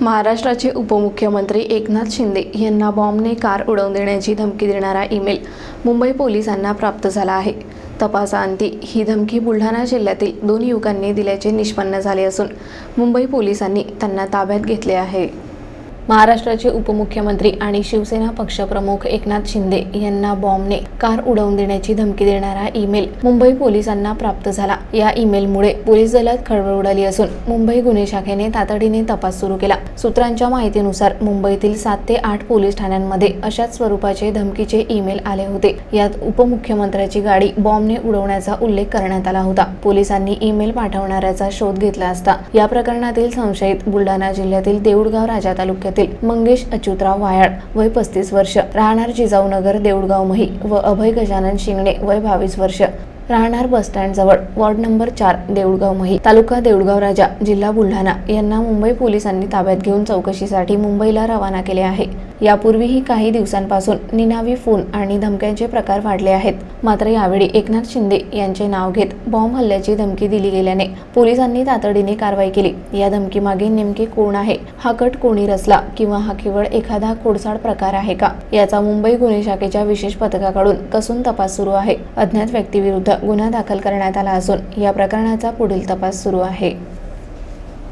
महाराष्ट्राचे उपमुख्यमंत्री एकनाथ शिंदे यांना बॉम्बने कार उडवून देण्याची धमकी देणारा ईमेल मुंबई पोलिसांना प्राप्त झाला आहे. तपासाअंती ही धमकी बुलढाणा जिल्ह्यातील दोन युवकांनी दिल्याचे निष्पन्न झाले असून मुंबई पोलिसांनी त्यांना ताब्यात घेतले आहे. महाराष्ट्राचे उपमुख्यमंत्री आणि शिवसेना पक्षप्रमुख एकनाथ शिंदे यांना बॉम्बने कार उडवून देण्याची धमकी देणारा ईमेल मुंबई पोलिसांना प्राप्त झाला. या ईमेलमुळे पोलीस दलात खळबळ उडाली असून मुंबई गुन्हे शाखेने तातडीने तपास सुरू केला. सूत्रांच्या माहितीनुसार मुंबईतील सात ते आठ पोलीस ठाण्यांमध्ये अशाच स्वरूपाचे धमकीचे ईमेल आले होते. यात उपमुख्यमंत्र्याची गाडी बॉम्बने उडवण्याचा उल्लेख करण्यात आला होता. पोलिसांनी ईमेल पाठवणाऱ्याचा शोध घेतला असता या प्रकरणातील संशयित बुलढाणा जिल्ह्यातील देऊळगाव राजा तालुक्यात तालुक्यातील मंगेश अच्युतराव वायाळ वय पस्तीस वर्ष राहणार जिजाऊनगर देऊळगाव मही व अभय गजानन शिंगणे वय बावीस वर्ष. राहणार बस स्टँडजवळ. वॉर्ड नंबर चार देऊळगाव मही. तालुका देऊळगाव राजा जिल्हा बुलढाणा. यांना मुंबई पोलिसांनी ताब्यात घेऊन चौकशीसाठी मुंबईला रवाना केले आहे. यापूर्वीही काही दिवसांपासून निनावी फोन आणि धमक्यांचे प्रकार वाढले आहेत. मात्र यावेळी एकनाथ शिंदे यांचे नाव घेत बॉम्ब हल्ल्याची धमकी दिली गेल्याने पोलिसांनी तातडीने कारवाई केली. या धमकीमागे नेमके कोण आहे? हा कट कोणी रचला किंवा हा केवळ एखादा कोडसाड प्रकार आहे का? याचा मुंबई गुन्हे शाखेच्या विशेष पथकाकडून कसून तपास सुरू आहे. अज्ञात व्यक्तीविरुद्ध गुन्हा दाखल करण्यात आला असून या प्रकरणाचा पुढील तपास सुरू आहे.